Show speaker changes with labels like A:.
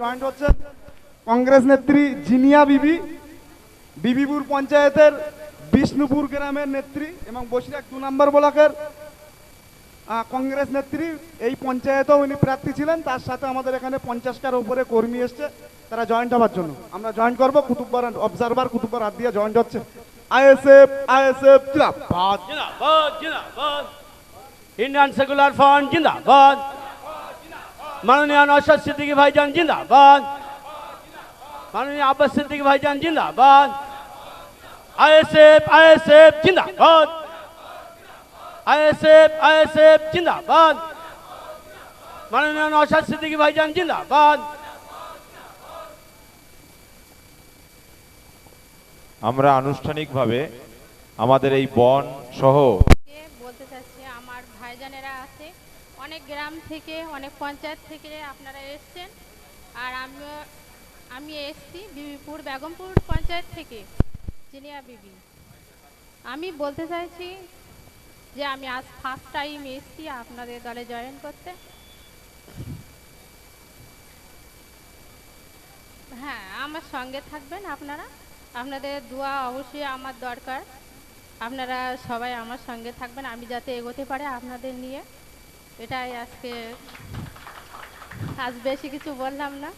A: Joint হচ্ছেন কংগ্রেস নেত্রী জিনিয়া বিবি, বিবিপুর পঞ্চায়েতের বিষ্ণুপুর গ্রামের নেত্রী এবং বসিরাক দু নম্বর ব্লকের কংগ্রেস নেত্রী। এই পঞ্চায়েতেও উনি প্রার্থী ছিলেন, তার সাথে আমাদের এখানে পঞ্চাশটার উপরে কর্মী এসছে, তারা জয়েন্ট হওয়ার জন্য। আমরা জয়েন্ট করব, কুতুববার অবজারভার কুতুববার হাত দিয়ে জয়েন্ট হচ্ছে। ISF ISF
B: Indian secular fund জিন্দাবাদ। মাননীয় নশাদ সিদ্দিক ভাইজান জিন্দাবাদ। মাননীয় আব্বাস সিদ্দিক ভাইজান জিন্দাবাদ। আইএসএফ আইএসএফ জিন্দাবাদ। আইএসএফ আইএসএফ জিন্দাবাদ। মাননীয় নশাদ সিদ্দিক ভাইজান জিন্দাবাদ।
C: আমরা আনুষ্ঠানিকভাবে আমাদের এই বন সহ
D: বলতে চাচ্ছি আমার ভাইজানেরা আছে। অনেক গ্রাম থেকে, অনেক পঞ্চায়েত থেকে আপনারা এসছেন। আর আমি আমি এসছি বিবিপুর, বেগমপুর পঞ্চায়েত থেকে, জিনিয়া বিবি। আমি বলতে চাইছি যে আমি আজ ফার্স্ট টাইম এসছি আপনাদের দলে জয়েন করতে। হ্যাঁ আমার সঙ্গে থাকবেন আপনারা। আপনাদের দোয়া অবশ্যই আমার দরকার। আপনারা সবাই আমার সঙ্গে থাকবেন। আমি যাতে এগোতে পারে আপনাদের নিয়ে। এটাই আজকে। আজ বেশি কিছু বললাম না।